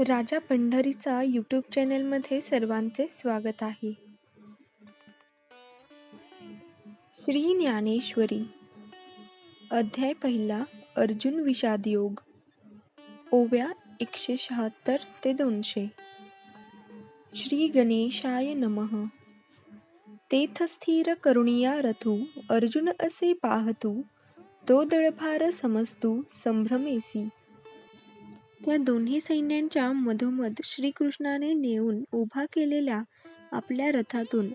राजा पंढरीचा YouTube चॅनलमध्ये सर्वांचे स्वागत आहे. श्री ज्ञानेश्वरी. अध्याय पहिला अर्जुन विषाद योग ओव्या एकशे शहात्तर ते दोनशे. श्री गणेशाय नमः. तेथ स्थिर करुणिया रथू अर्जुन असे पाहतू तो दळभार समजतू संभ्रमेसी. त्या दोन्ही सैन्यांच्या मधोमध श्रीकृष्णाने नेऊन उभा केलेल्या आपल्या रथातून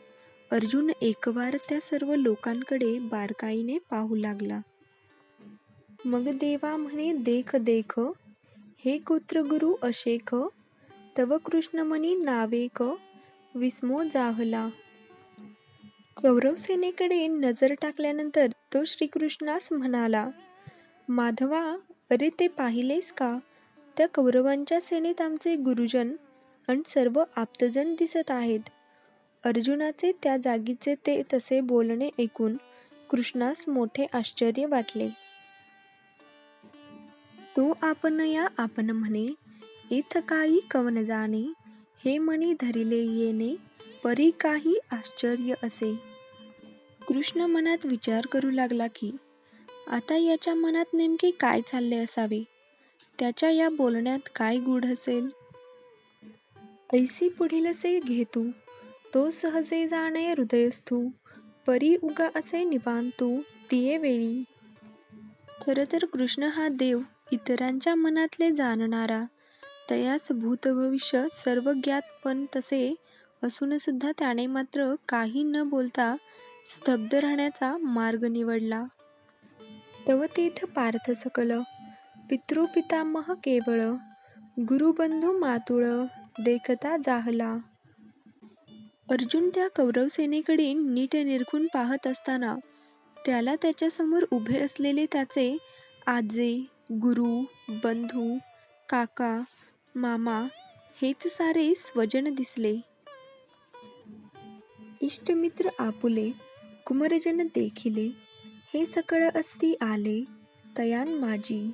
अर्जुन एकवार त्या सर्व लोकांकडे बारकाईने पाहू लागला. मग देवा म्हणे देख देख. हे गोत्रगुरु अशेख तव कृष्णमणी नावेक विस्मो जाहला. कौरव सेनेकडे नजर टाकल्यानंतर तो श्रीकृष्णास म्हणाला माधवा अरे ते पाहिलेस का? त्या कौरवांच्या सेनेत आमचे गुरुजन आणि सर्व आप्तजन दिसत आहेत. अर्जुनाचे त्या जागीचे ते तसे बोलणे ऐकून कृष्णास मोठे आश्चर्य वाटले. तो आपण या आपण म्हणे इथ काही कवन जाणे हे मणी धरिले येणे परी काही आश्चर्य असे. कृष्ण मनात विचार करू लागला की आता याच्या मनात नेमके काय चालले असावे? त्याच्या या बोलण्यात काय गूढ असेल? ऐसी पुढील असे घेतू तो सहजे जाणे हृदयस्थू परी उगा असे निवांतू तिये वेळी. खर तर कृष्ण हा देव इतरांच्या मनातले जाणणारा तयाच भूत भविष्य सर्व ज्ञात पण तसे असून सुद्धा त्याने मात्र काही न बोलता स्तब्ध राहण्याचा मार्ग निवडला. तव तेथ पार्थ सकल पितृपितामह केवळ गुरुबंधू मातुळ देखता जाहला. अर्जुन त्या कौरव सेनेकडे नीट निरखून पाहत असताना त्याला त्याच्यासमोर उभे असलेले त्याचे आजे गुरु बंधू काका मामा हेच सारे स्वजन दिसले. इष्टमित्र आपुले कुमरजन देखिले हे सकळ असती आले तयान माझी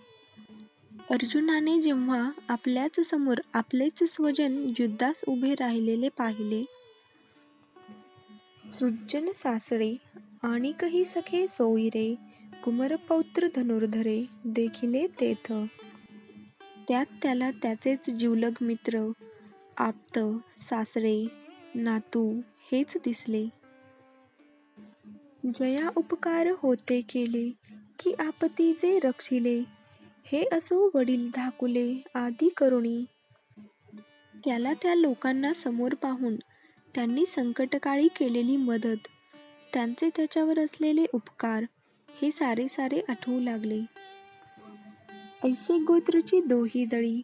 अर्जुनाने जेव्हा आपल्याच समोर आपलेच स्वजन युद्धास उभे राहिलेले पाहिले सृजन सासळे आणि काही सखे सोयरे कुमरपौत्र धनुर्धरे देखिले तेथ. त्यात त्याला त्याचेच जीवलग मित्र आप्त सासरे नातू हेच दिसले. जया उपकार होते केले की आपती जे रक्षिले हे असो वडील धाकुले आदी करुणी. त्याला त्या लोकांना समोर पाहून त्यांनी संकटकाळी केलेली मदत त्यांचे त्याच्यावर असलेले उपकार हे सारे सारे आठवू लागले. ऐसे गोत्रची दोही दळी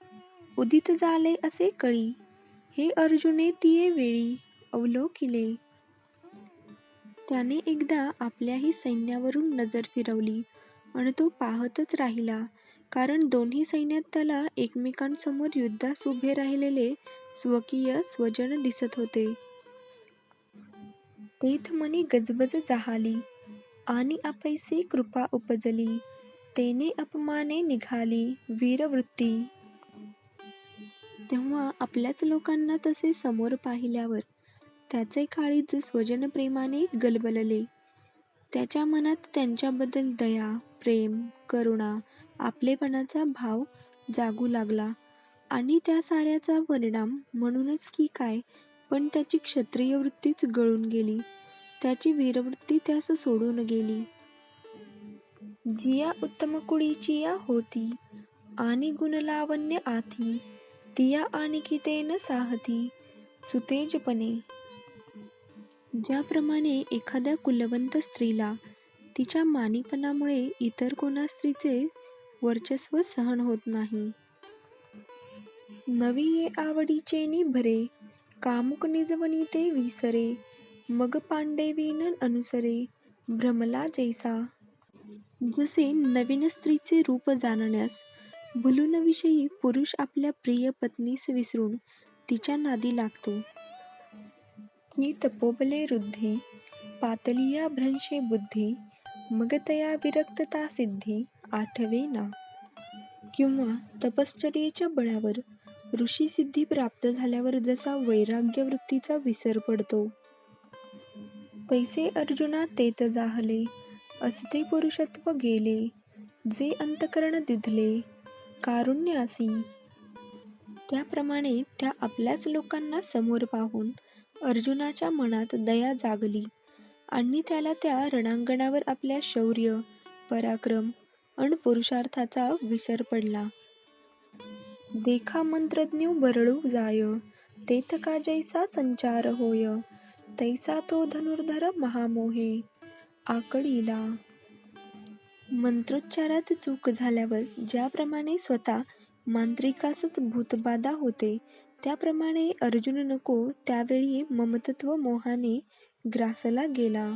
उदित झाले असे कळी हे अर्जुने तिये वेळी अवलोकिले. त्याने एकदा आपल्याही सैन्यावरून नजर फिरवली आणि तो पाहतच राहिला कारण दोन्ही सैन्यात त्याला एकमेकांसमोर युद्धास उभे राहिलेले स्वकीय स्वजन दिसत होते. तेथ मनी गजबज जाहाली आणि अपैसे कृपा उपजली. तेने अपमाने निघाली वीरवृत्ती. तेव्हा आपल्याच लोकांना तसे समोर पाहिल्यावर त्याचे काळीज स्वजन प्रेमाने गलबलले. त्याच्या मनात त्यांच्याबद्दल दया प्रेम करुणा आपलेपणाचा भाव जागू लागला. आणि त्या साऱ्याचा परिणाम म्हणूनच की काय पण त्याची क्षत्रिय वृत्तीच गळून गेली. त्याची वीरवृत्ती त्यास सोडून गेली. जिया उत्तम कुळीची या होती आणि गुणलावण्य आथी तिया आणि कितेन साहती सुतेजपणे. ज्याप्रमाणे एखाद्या कुलवंत स्त्रीला तिच्या मानिपणामुळे इतर कोणा स्त्रीचे वर्चस्व सहन होत नाही. नवी ये आवडीचे भरे कामुक निजवनी ते विसरे मग पांडेवीन अनुसरे भ्रमला जैसा. जसे नवीन स्त्रीचे रूप जाणण्यास भुलूनविषयी पुरुष आपल्या प्रिय पत्नीस विसरून तिच्या नादी लागतो. की तपोबले रुद्धी पातलिया भ्रंशे बुद्धी मग तया विरक्तता सिद्धी आठवेना किंवा तपश्चर्येच्या बळावर ऋषीसिद्धी प्राप्त झाल्यावर जसा वैराग्य वृत्तीचा विसर पडतो. तैसे अर्जुना तेत जाहले असते पुरुषत्व गेले जे अंतकरण दिधले कारुण्यासी. त्याप्रमाणे त्या आपल्याच लोकांना समोर पाहून अर्जुनाच्या मनात दया जागली आणि त्याला त्या रणांगणावर आपल्या शौर्य पराक्रम अन पुरुषार्थाचा विसर पडला. देखा मंत्रज्ञ बरळू जाय तेथ का जैसा संचार होय तैसा तो धनुर्धर महामोहे आकडीला. मंत्रोच्चारात चूक झाल्यावर ज्याप्रमाणे स्वतः मांत्रिकासच भूतबाधा होते त्याप्रमाणे अर्जुन नको त्यावेळी ममतत्व मोहाने ग्रासला गेला.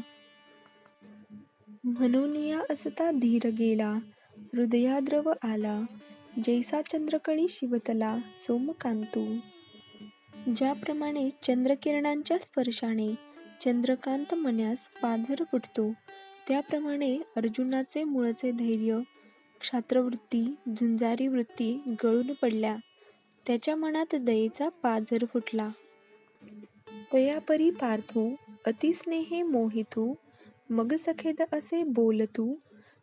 म्हणून या असता धीर गेला. हृदयाद्रव आला. जैसा चंद्रकळी शिवतला सोमकांतू. ज्याप्रमाणे चंद्रकिरणांच्या स्पर्शाने चंद्रकांत मन्यास पाझर फुटतो त्याप्रमाणे अर्जुनाचे मूळचे धैर्य क्षात्रवृत्ती झुंजारी वृत्ती गळून पडल्या. त्याच्या मनात दयेचा पाझर फुटला. तयापरी पार्थो अतिस्नेहे मोहितू मग सखेद असे बोल तू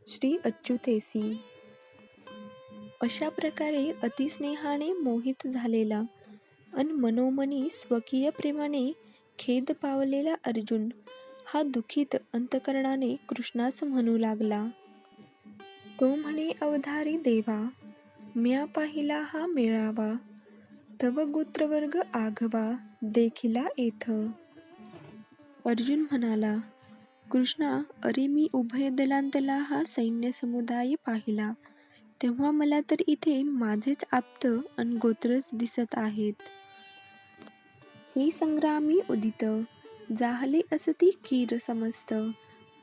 श्री अच्युतेसी अशा प्रकारे अतिस्नेहाने मोहित झालेला अन मनोमनी स्वकीय प्रेमाने खेद पावलेला अर्जुन हा दुखित अंतकरणाने कृष्णास म्हणू लागला. तो म्हणे अवधारी देवा म्या पाहिला हा मेळावा तव गोत्रवर्ग आघवा देखिला येथ. अर्जुन म्हणाला कृष्णा अरे मी उभय दलांतला हा सैन्य समुदाय पाहिला. तेव्हा मला तर इथे माझेच आप्त आणि गोत्रच दिसत आहेत. हे संग्रामी उदित. जाहले असती कीर समस्त.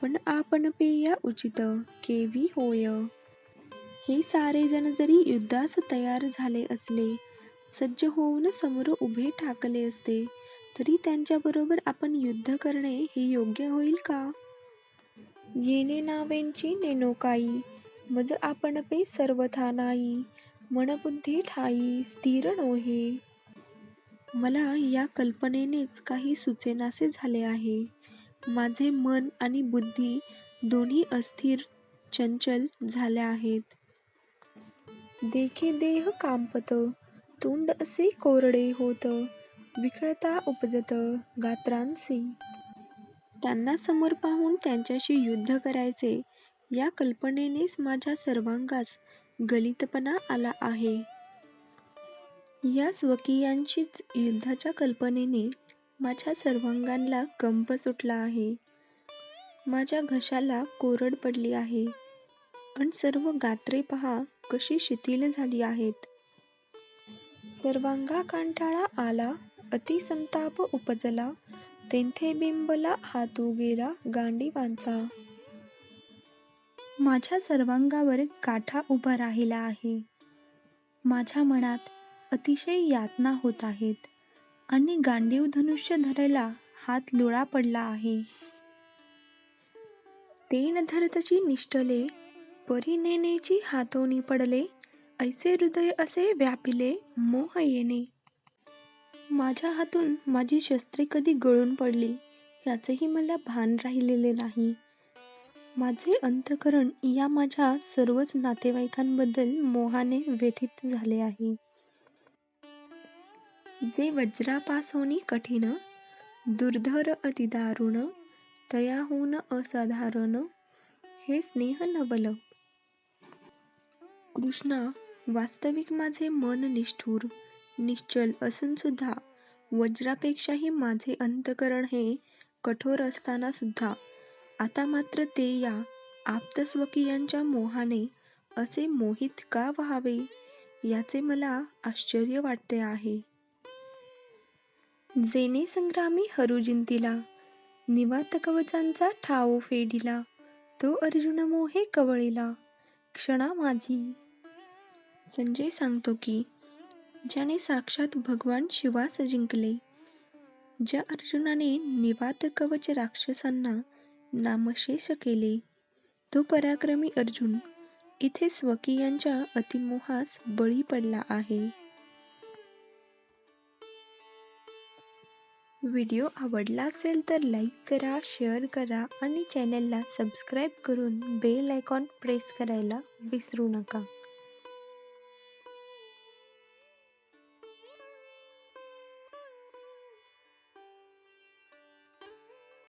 पण आपण पेया उचित. केवी होय. हे सारे जण जरी युद्धास तयार झाले असले सज्ज होऊन समोर उभे ठाकले असते तरी त्यांच्याबरोबर आपण युद्ध करणे हे योग्य होईल का? येणे नावेंची नेनोकाई मज आपण पे सर्वथा नाही. मनबुद्धी ठाई स्थिर नोहे. मला या कल्पनेनेच काही सुचेनासे झाले आहे. माझे मन आणि बुद्धी दोन्ही अस्थिर चंचल झाल्या आहेत. देखे देह कांपत तोंड असे कोरडे होत. विखळता उपजत गात्रांसी त्यांना समोर पाहून त्यांच्याशी युद्ध करायचे या कल्पनेनेच माझ्या सर्वांगास गलितपणा आला आहे. या स्वकीयांशीच युद्धाच्या कल्पनेने माझ्या सर्वांगांना कंप सुटला आहे. माझ्या घशाला कोरड पडली आहे. आणि सर्व गात्रे पहा कशी शिथिल झाली आहेत. सर्वांगा कांटाळा आला अतिसंताप उपजला तेंथे बिंबला हातू गेला गांडीवांचा माझ्या सर्वांगावर काठा उभा राहिला आहे. माझ्या मनात अतिशय यातना होत आहेत आणि गांडीव धनुष्य धरायला हात लोळा पडला आहे. तेन धरतची निष्ठले परिनेनेची हातोनी पडले ऐसे हृदय असे व्यापिले मोह येणे. माझ्या हातून माझी शस्त्रे कधी गळून पडली याचेही मला भान राहिलेले नाही. माझे अंतकरण या माझ्या सर्वच नातेवाईकांबद्दल मोहाने व्यथित झाले आहे. जे वज्रापासोनी कठीण दुर्धर अतिदारुण तयाहून असाधारण हे स्नेह नवल. कृष्णा वास्तविक माझे मन निष्ठूर निश्चल असूनसुद्धा वज्रापेक्षाही माझे अंतकरण हे कठोर असताना सुद्धा. आता मात्र ते या आप्तस्वकीयांच्या मोहाने असे मोहित का व्हावे याचे मला आश्चर्य वाटते आहे. जेने संग्रामी हरुजिंतीला निवात कवचांचा ठाव फेडिला तो अर्जुन मोहे कवळीला क्षणा माझी. संजय सांगतो की ज्याने साक्षात भगवान शिवास जिंकले. ज्या अर्जुनाने निवात कवच राक्षसांना नामशेष केले. तो पराक्रमी अर्जुन इथे स्वकीयांच्या अतिमोहास बळी पडला आहे. व्हिडिओ आवडला असेल तर लाईक करा शेअर करा आणि चॅनलला सबस्क्राईब करून बेल आयकॉन प्रेस करायला विसरू नका.